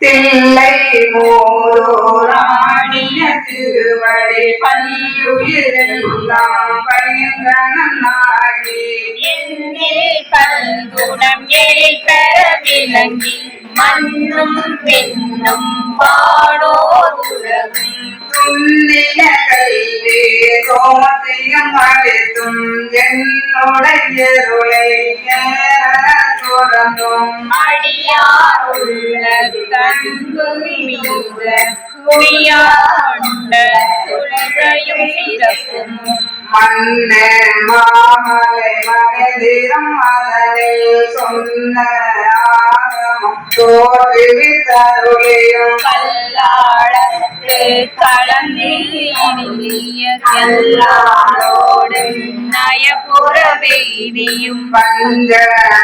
தில்லை மோதோராணிய திருவடி பல்லுயிரெல்லாம் பயங்கனாகி என்னே பல்குணம் எழில் பெற விளங்கி மண்ணும் பெண்ணும் பாடோர் உலகும் துல்லிய கையிலே சோமத்தியம் அளித்தும் என்னுடைய துறந்தும் அடியார் உள்ள தன்பு மிகுந்த குடியாண்ட துள்ளையும் சிறப்பும் மன்ன மாமலை மகதிரம் அதனில் சொன்ன ஆகமம் தோற்றுவித்தருளியும் கல்லாளத்து கலந்து இனிய கல்லாளோடு நயப்புற வேதியும் பஞ்ச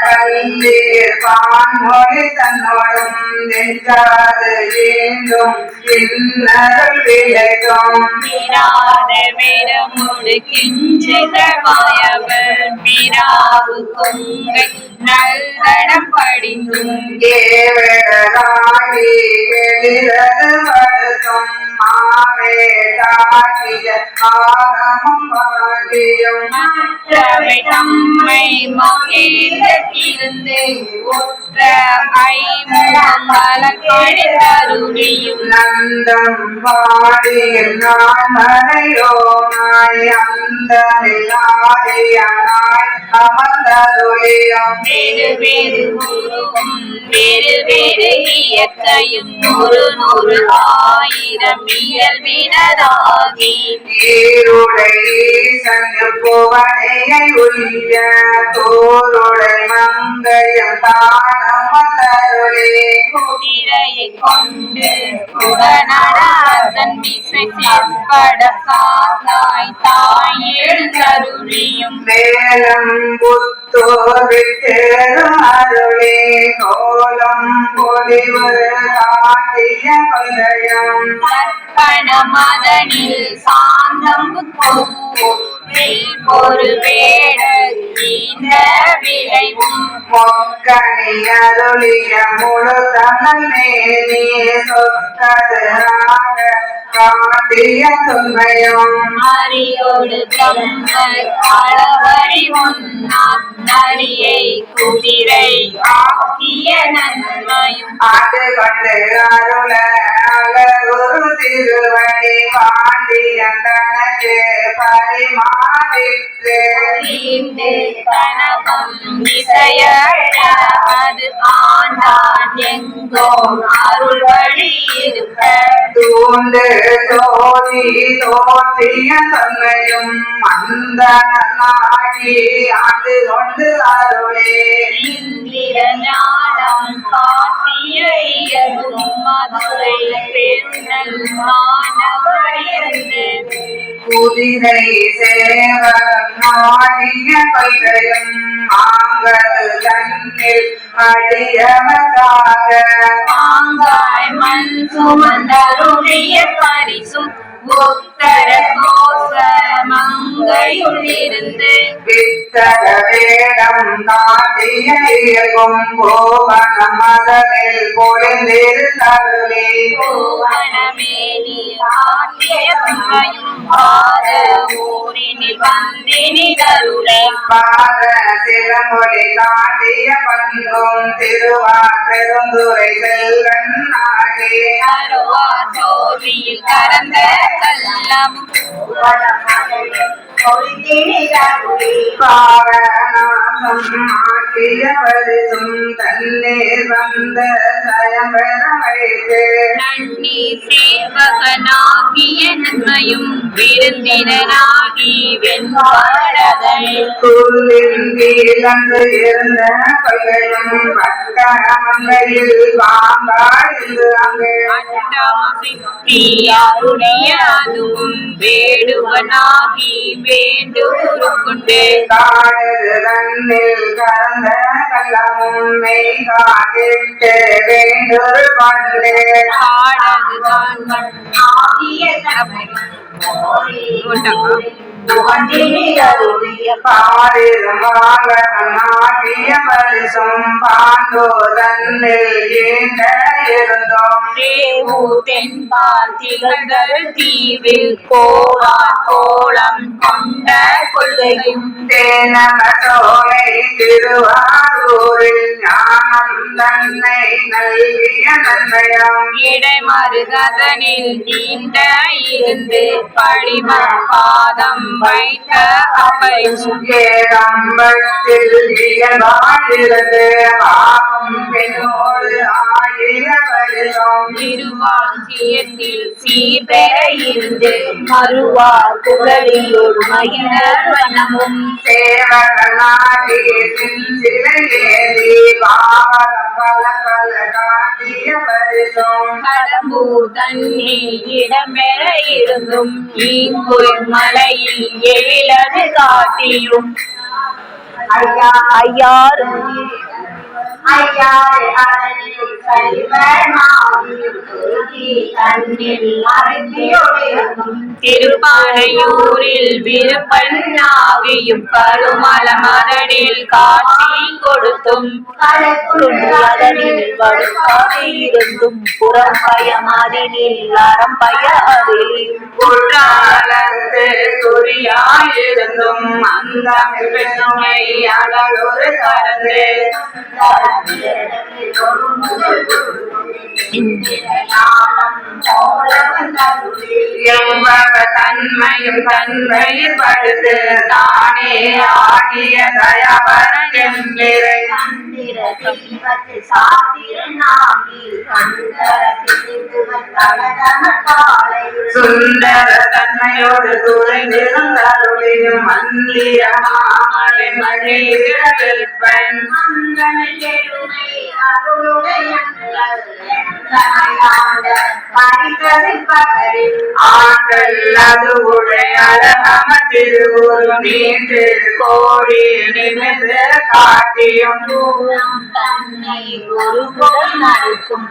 பள்ளி பான்மொழி தன்னோடும் நெஞ்சாது ஏந்தும் விரமுடு கிஞ்சகமாயவர் விராவு கொங்கை நல்லடம் படிந்தும் வருத்தும் மாவே தாக்கிய ஆகமம் பாடியும் மற்றவை தம்மை மகிழ்ந்திருந்து உற்ற ஐமுகம் மலக்கழித்தருளியும் நந்தம் பாடியில் நான் மறையோனாய் அந்த ஆதியனாய் அமர்ந்தருளியும் வேறு வேறு உருவும் வேறு வேறு இயற்கையும் நூறு நூறு ஆயிரம் இயல்பினதாகி. ஈருடை புவனையை உய்ய தோருடை மங்கையம் தானமதருளே. குதிரையை கொண்டு குடநடாதன் மிசை செப்பட சாத்தாய் தாய் எழுந்தருளியும் மேலம் புத்தோர் விட்டேறும் அருளே கோலம் பொலிவு காட்டிய கொலையம் கற்பன மதனில் சாந்தம் ஒரு வேட இந்த விளைவும் மொக்கனி அருளிய முழு தமிழ்மேனி சொற்கது காந்திய துன்மையும் அரியோடு பிரம்ம களவழி ஒன்னார் நரியை குதிரை ஆக்கிய நன்மையும் அது கொண்டு அருள அழகுரு திருவடி பாண்டியன் தனக்கு பரிமாறிற்று. கனகம் இசையழ அது ஆண்டான் எங்கோ அருள் வழி இருப்ப தூண்டு ஜோதி தோற்றிய தன்மையும் மந்தனாகி ஆண்டு கொண்டு அருளே. இந்திர ஞானம் காட்டிய மதுரை பெருநல் மாணவரிருந்து குதிரை சேவனாகிய கொள்கையும் ஆங்கல் தன்னில் அடியவதாக மாங்காய் மண் சுமந்தருடைய பரிசும் உத்தர கோச மங்கையுள் வித்தக வேடம் காட்டிய இயல்பும் கோவன மதலில் பொழிந்திருந்தருளே கோவணமேனி காட்டிய துணையும் பாத ஊரினில் வந்தினிதருளே பாத சிலமொழி காட்டிய பண்பும் பெருந்துரை செல்வன் அருவார் ஜோதியில் பாவநாசம் ஆக்கிய வந்த சயம்பெற சேவகனாகிய நன்மையும் விருந்தினராகி வெண்பார குருவின் கீழங்கு இருந்த கொள்கையும் வட்ட மங்கையில் வாங்காய்ந்து அங்கு அருடைய அதுவும் வேடுவனாகி வேண்டுரு கொண்டு காடு தன்னில் கலந்த கள்ளமும் மெய் காட்டிட்டு வேண்டொரு கொண்டு ஆடதுதான் ஆகிய தன்மை புகண்டினி அருளிய பாரிருமாகிய பரிசும் இருந்தோம் தென்பால் திகழ்ந்தரு தீவில் கோவார் கோலம் கொண்ட கொள்கையும் தேனமசோலை திருவாரூரில் ஞானம் தன்னை நல்கிய நன்மையாம். இடைமருகதனில் நீண்ட இருந்து படிம பாதம் வைத்த பாவம் பெண்ணோடு ஆயிர வருஷம் திருவாஞ்சியத்தில் சீர்பெற இருந்து மறுவார் குழலியோடு மகிழர் வண்ணமும். சேவகனாகி சிலையேறி பாவகம் பல பல காட்டிய வருஷம் கடம்பூர் தன்னில் இடம்பெற இருந்தும் மலையில் எழிலது காட்டியும். ஐயா. ஐயாறு ஐயாறு அதனில் சைவனாகியும் குருதி தன்னில் அறிந்தியொழியும் திருப்பானையூரில் விருப்பண்ணாவியும் கருமல மதனில் காட்சி கொடுத்தும் அதனில் வடுக்காக இருந்தும் புறம் பய குற்றாலத்து குறியாயிருந்தும் அந்த பெண்மை தன்மையும் தன்மையில் படுத்து தானே ஆகிய தயவரன் எம்பிரை சுந்தர தன்மையோடு துறைந்திருந்தருளியும் மந்திர மாமலை மணிவிற்பன் ஆற்றல் அது உடையழகம திருவுரு நீண்டு கோடி நிமிர்ந்து காட்டியும் தன்னை ஒரு குடல் நடக்கும்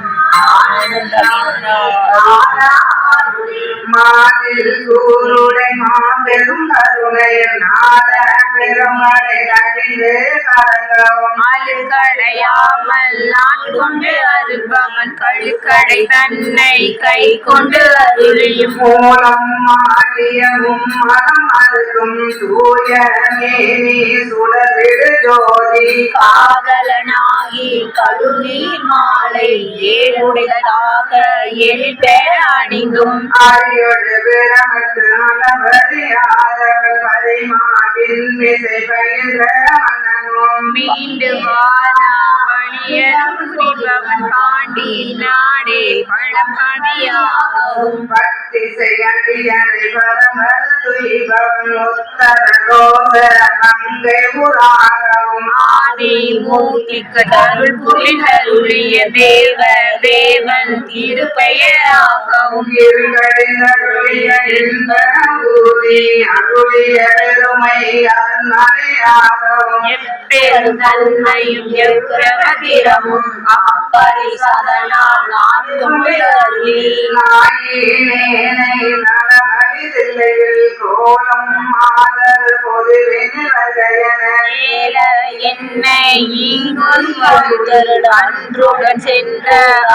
மாதில் சூருடை மாபெரும் கருணையில் நாத பெருமழை அழிந்து கலங்கவும். அழுக்கடையாமல் நான் கொண்டு அருபவன் கழுக்கடை தன்னை கை கொண்டு அருளியும். மூலம் மாறியவும் மனம் அருகும் தூய மேனி சுடர்விடு ஜோதி. காதலனாகி கழுநீர் மாலை ஏழுடையதாக எழில்பெற அணிந்தும் அரியோடு பிறமத்து அளவறியாதவள் பரிமாவின் மிசை பயின்ற மன்னனும். மீண்டு வாரா வழியர் புரிபவன் பாண்டி நாடே பழப்படியாகவும் பக்தி செய்யடியரை பரமர துய்பவன் உத்தர கோச மங்கை உராகவும் ஆதி மூர்த்திக்கு அருள் புரிந்தருளிய தேவ தேவன் திருப்பெயராகவும் இருகடிந்தருளிய இன்ப அப்பரிசதனால் நான் கொண்டு அருளி நாயினேனை நலமடிதில்லையில் கோலம் மாதர் பொதுவின் என்னை வருதல் அன்றுடன் சென்ற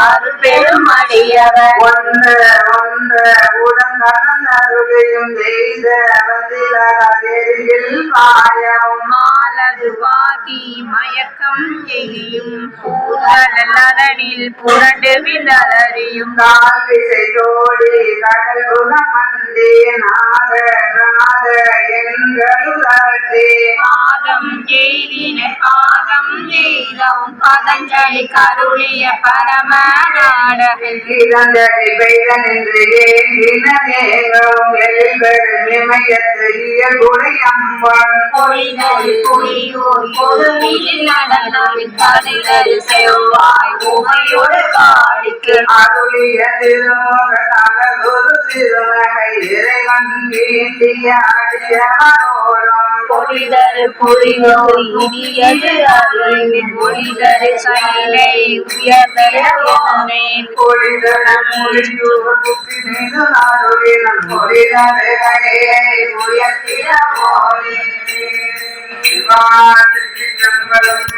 அருள் பெருமடியவர் ஒன்று ஒன்று உடன் கலந்தருளியும் செய்த வந்திலகில் பாயவும். மாலது வாகி மயக்கம் எய்தியும் பூதலனில் புரண்டு விழறியும் கால் விசை தோடி கடல் குணமந்தி நாத நாத எங்களுதே பாதம் எய்தின பாதம் எய்தவும் பதஞ்சலி கருளிய பரம நாடகில் இளந்தடி பெய்தனின்று ஏங்கினேகவும் எழில்பெரும் இமயத்து இயல்புடையம்பன் பொழிதல் பொதுவில் நடனம் கதிரல் செவ்வாய் காடிக்கு அருளிய திருமுக திருநகை இறைவன் வீட்டிய அடியவரோடும் பொழிதரு பொழியோர் இனியது அருளின் பொழிதரு சைலை சிவமே பொழிதல் மொழியூர் புத்தினேது நாடுவினம் பொழிதல் கரையை உயர்த்திட போலே சிவா திருச்சிற்றம்பலம்